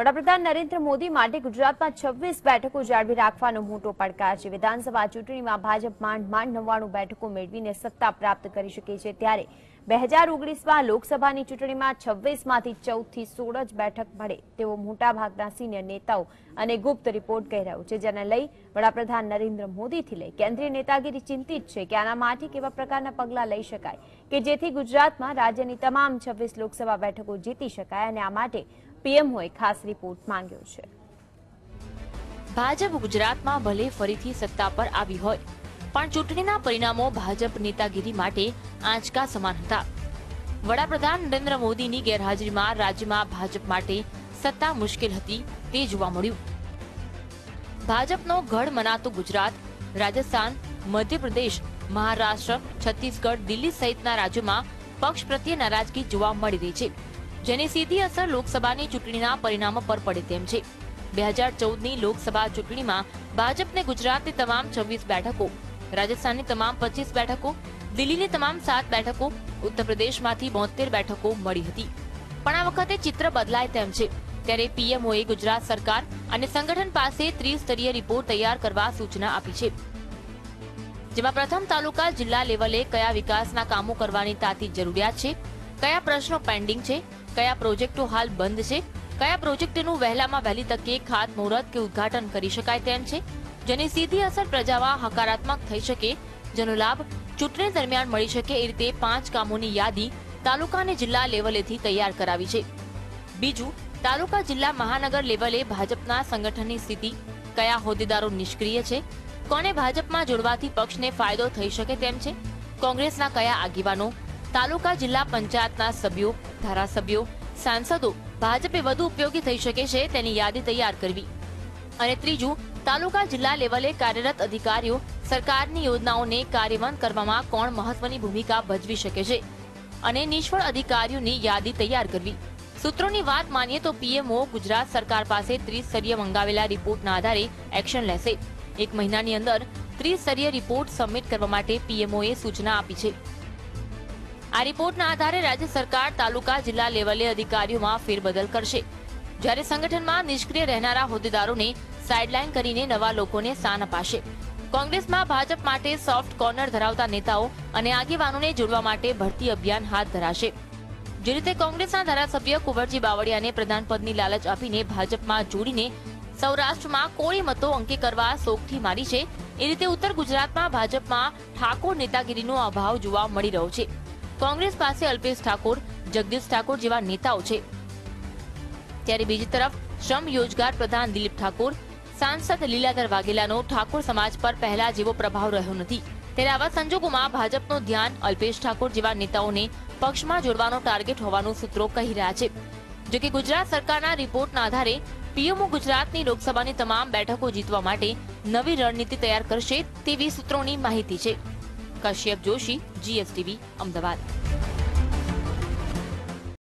વડાપ્રધાન નરેન્દ્ર મોદી માટે ગુજરાતમાં છવ્વીસ બેઠકો જાળવી રાખવાનો મોટો પડકાર છે. વિધાનસભા ચૂંટણીમાં ભાજપ માંડ માંડ નવ્વાણું બેઠકો મેળવીને સત્તા પ્રાપ્ત કરી શકે છે. ત્યારે બે હજાર ઓગણીસમાં લોકસભાની ચૂંટણીમાં છવ્વીસમાંથી ચૌદથી સોળ જ બેઠક મળે તેવો મોટાભાગના સિનિયર નેતાઓ અને ગુપ્ત રિપોર્ટ કહી રહ્યો છે. જેને લઈ વડાપ્રધાન નરેન્દ્ર મોદીથી લઈ કેન્દ્રીય નેતાગીરી ચિંતિત છે કે આના માટે કેવા પ્રકારના પગલાં લઈ શકાય કે જેથી ગુજરાતમાં રાજ્યની તમામ છવ્વીસ લોકસભા બેઠકો જીતી શકાય અને આ માટે પીએમઓએ ખાસ રિપોર્ટ માંગ્યો છે. ભાજપ ગુજરાતમાં ભલે ફરીથી સત્તા પર આવી હોય, પણ ચૂંટણીના પરિણામો ભાજપ નેતાગીરી માટે આંચકા સમાન હતા. વડાપ્રધાન નરેન્દ્ર મોદીની ગેરહાજરીમાં રાજ્યમાં ભાજપ માટે સત્તા મુશ્કેલ હતી, તે જોવા મળ્યું. ભાજપનો ગઢ મનાતું ગુજરાત, રાજસ્થાન, મધ્યપ્રદેશ, મહારાષ્ટ્ર, છત્તીસગઢ, દિલ્હી સહિતના રાજ્યોમાં પક્ષ પ્રત્યે નારાજગી જોવા મળી રહી છે. જેની સીધી અસર લોકસભાની ચૂંટણીના પરિણામો પર પડે તેમ છે. બે હજાર ચૌદની લોકસભા ચૂંટણીમાં ભાજપને ગુજરાતની તમામ છવ્વીસ બેઠકો, રાજસ્થાનની તમામ પચીસ બેઠકો, દિલ્હીની તમામ સાત બેઠકો ઉત્તર પ્રદેશમાંથી બોતેર બેઠકો મળી હતી. પણ આ વખતે ચિત્ર બદલાય તેમ છે. ત્યારે પીએમઓએ ગુજરાત સરકાર અને સંગઠન પાસે ત્રિસ્તરીય રિપોર્ટ તૈયાર કરવા સૂચના આપી છે. જેમાં પ્રથમ તાલુકા જિલ્લા લેવલે કયા વિકાસના કામો કરવાની તાતી જરૂરિયાત છે, કયા પ્રશ્નો પેન્ડિંગ છે કયા પ્રોજેક્ટો હાલ બંધ છે? કયા પ્રોજેક્ટનું વહેલામાં વહેલી તકે ખાતમુહૂર્ત કે ઉદ્ઘાટન કરી શકાય તેમ છે? જેની સીધી અસર પ્રજામાં હકારાત્મક થઈ શકે, જેનો લાભ ચૂંટણી દરમિયાન મળી શકે એ રીતે પાંચ કામોની યાદી તાલુકા અને જિલ્લા લેવલેથી તૈયાર કરાવી છે. બીજું, તાલુકા જિલ્લા મહાનગર લેવલે ભાજપના સંગઠનની સ્થિતિ કયા હોદ્દેદારો નિષ્ક્રિય છે? કોને ભાજપમાં જોડવાથી પક્ષને ફાયદો થઈ શકે તેમ છે? કોંગ્રેસના કયા આગેવાનો તાલુકા જિલ્લા પંચાયતના સભ્યો, ધારાસભ્યો, સાંસદો ભાજપે વધુ ઉપયોગી થઈ શકે છે તેની યાદી તૈયાર કરવી. અને ત્રીજું, તાલુકા જિલ્લા લેવલે કાર્યરત અધિકારીઓ સરકારની યોજનાઓને કાર્યવાન કરવામાં કોણ મહત્વની ભૂમિકા ભજવી શકે છે? અને નિષ્ફળ અધિકારીઓની યાદી તૈયાર કરવી. સૂત્રોની વાત માનીએ તો પીએમઓ ગુજરાત સરકાર પાસે ત્રિસ્તરીય મંગાવેલા રિપોર્ટના આધારે એક્શન લેશે. એક મહિનાની અંદર ત્રિસ્તરીય રિપોર્ટ સબમિટ કરવા માટે પીએમઓએ સૂચના આપી છે. આ રિપોર્ટના આધારે રાજ્ય સરકાર તાલુકા, જિલ્લા લેવલે અધિકારીઓમાં ફેરબદલ કરશે. જ્યારે સંગઠનમાં નિષ્ક્રિય રહેનારા હોદ્દેદારોને સાઇડલાઇન કરીને નવા લોકોને સ્થાન અપાશે. કોંગ્રેસમાં ભાજપ માટે સોફ્ટ કોર્નર ધરાવતા નેતાઓ અને આગેવાનોને જોડવા માટે ભરતી અભિયાન હાથ ધરાશે. જે રીતે કોંગ્રેસના ધારાસભ્ય કુંવરજી બાવળિયાને પ્રધાનપદની લાલચ આપીને ભાજપમાં જોડીને સૌરાષ્ટ્રમાં કોળી મતો અંકે કરવા સોગઠી મારી છે, એ રીતે ઉત્તર ગુજરાતમાં ભાજપમાં ઠાકોર નેતાગીરીનો અભાવ જોવા મળી રહ્યો છે. કોંગ્રેસ પાસે અલ્પેશ ઠાકોર, જગદીશ ઠાકોર જેવા નેતાઓ છે. ત્યારે બીજી તરફ શ્રમ યોજગાર પ્રધાન દિલીપ ઠાકોર, સાંસદ લીલાધર વાઘેલાનો ઠાકોર સમાજ પર પહેલા જેવો પ્રભાવ રહ્યો નથી. ત્યારે આવા સંજોગોમાં ભાજપનું ધ્યાન અલ્પેશ ઠાકોર જેવા નેતાઓને પક્ષમાં જોડવાનો ટાર્ગેટ હોવાનું સૂત્રો કહી રહ્યા છે. જો કે ગુજરાત સરકારના રિપોર્ટના આધારે પીએમઓ ગુજરાતની લોકસભાની તમામ બેઠકો જીતવા માટે નવી રણનીતિ તૈયાર કરશે તેવી સૂત્રોની માહિતી છે. કશ્યપ જોશી જીએસટીવી અમદાવાદ